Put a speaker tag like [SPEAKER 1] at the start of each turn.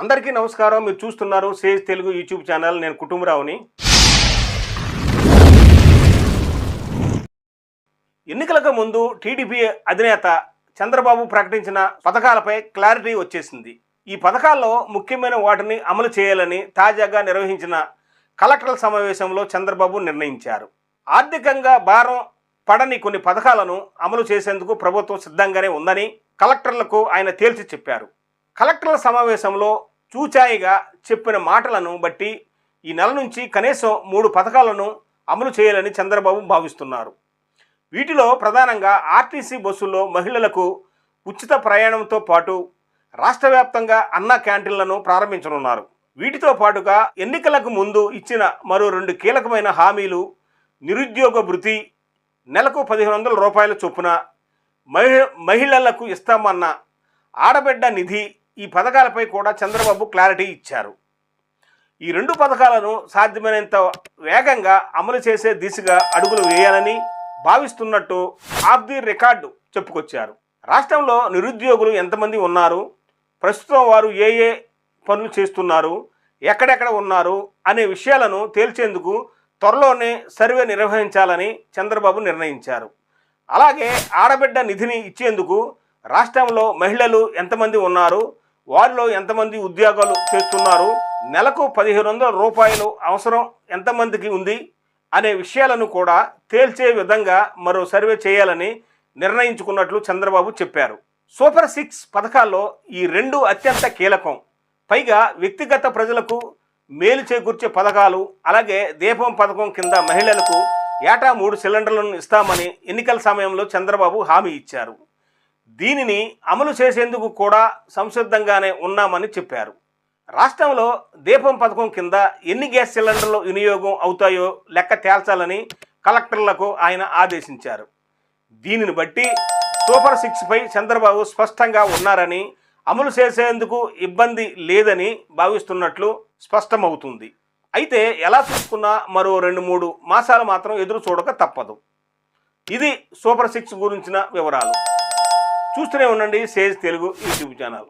[SPEAKER 1] అందరికీ నమస్కారం. మీరు చూస్తున్నారు సేజ్ తెలుగు యూట్యూబ్ ఛానల్. నేను కుటుంబరావుని. ఎన్నికలకు ముందు టీడీపీ అధినేత చంద్రబాబు ప్రకటించిన పథకాలపై క్లారిటీ వచ్చేసింది. ఈ పథకాల్లో ముఖ్యమైన వాటిని అమలు చేయాలని తాజాగా నిర్వహించిన కలెక్టర్ల సమావేశంలో చంద్రబాబు నిర్ణయించారు. ఆర్థికంగా భారం పడని కొన్ని పథకాలను అమలు చేసేందుకు ప్రభుత్వం సిద్ధంగానే ఉందని కలెక్టర్లకు ఆయన తేల్చి చెప్పారు. కలెక్టర్ల సమావేశంలో చూచాయిగా చెప్పిన మాటలను బట్టి ఈ నెల నుంచి కనీసం మూడు పథకాలను అమలు చేయాలని చంద్రబాబు భావిస్తున్నారు. వీటిలో ప్రధానంగా ఆర్టీసీ బస్సుల్లో మహిళలకు ఉచిత ప్రయాణంతో పాటు రాష్ట్ర వ్యాప్తంగా అన్న క్యాంటీన్లను ప్రారంభించనున్నారు. వీటితో పాటుగా ఎన్నికలకు ముందు ఇచ్చిన మరో రెండు కీలకమైన హామీలు నిరుద్యోగ భృతి నెలకు పదిహేను వందల రూపాయల చొప్పున మహి మహిళలకు ఇస్తామన్న ఆడబిడ్డ నిధి ఈ పథకాలపై కూడా చంద్రబాబు క్లారిటీ ఇచ్చారు. ఈ రెండు పథకాలను సాధ్యమైనంత వేగంగా అమలు చేసే దిశగా అడుగులు వేయాలని భావిస్తున్నట్టు ఆఫ్ ది రికార్డు చెప్పుకొచ్చారు. రాష్ట్రంలో నిరుద్యోగులు ఎంతమంది ఉన్నారు? ప్రస్తుతం వారు ఏ ఏ పనులు చేస్తున్నారు? ఎక్కడెక్కడ ఉన్నారు? అనే విషయాలను తేల్చేందుకు త్వరలోనే సర్వే నిర్వహించాలని చంద్రబాబు నిర్ణయించారు. అలాగే ఆడబిడ్డ నిధిని ఇచ్చేందుకు రాష్ట్రంలో మహిళలు ఎంతమంది ఉన్నారు? వారిలో ఎంతమంది ఉద్యోగాలు చేస్తున్నారు? నెలకు పదిహేను వందల రూపాయలు అవసరం ఎంతమందికి ఉంది? అనే విషయాలను కూడా తేల్చే విధంగా మరో సర్వే చేయాలని నిర్ణయించుకున్నట్లు చంద్రబాబు చెప్పారు. సూపర్ సిక్స్ పథకాల్లో ఈ రెండు అత్యంత కీలకం. పైగా వ్యక్తిగత ప్రజలకు మేలు చేకూర్చే పథకాలు అలాగే దీపం పథకం కింద మహిళలకు ఏటా మూడు సిలిండర్లను ఇస్తామని ఎన్నికల సమయంలో చంద్రబాబు హామీ ఇచ్చారు. దీనిని అమలు చేసేందుకు కూడా సంసిద్ధంగానే ఉన్నామని చెప్పారు. రాష్ట్రంలో దీపం పథకం కింద ఎన్ని గ్యాస్ సిలిండర్లు వినియోగం అవుతాయో లెక్క తేల్చాలని కలెక్టర్లకు ఆయన ఆదేశించారు. దీనిని బట్టి సూపర్ సిక్స్పై చంద్రబాబు స్పష్టంగా ఉన్నారని అమలు చేసేందుకు ఇబ్బంది లేదని భావిస్తున్నట్లు స్పష్టమవుతుంది. అయితే ఎలా చూసుకున్నా మరో రెండు మూడు మాసాలు మాత్రం ఎదురు చూడక తప్పదు. ఇది సూపర్ సిక్స్ గురించిన వివరాలు. చూస్తూనే ఉండండి సేజ్ తెలుగు యూట్యూబ్ ఛానల్.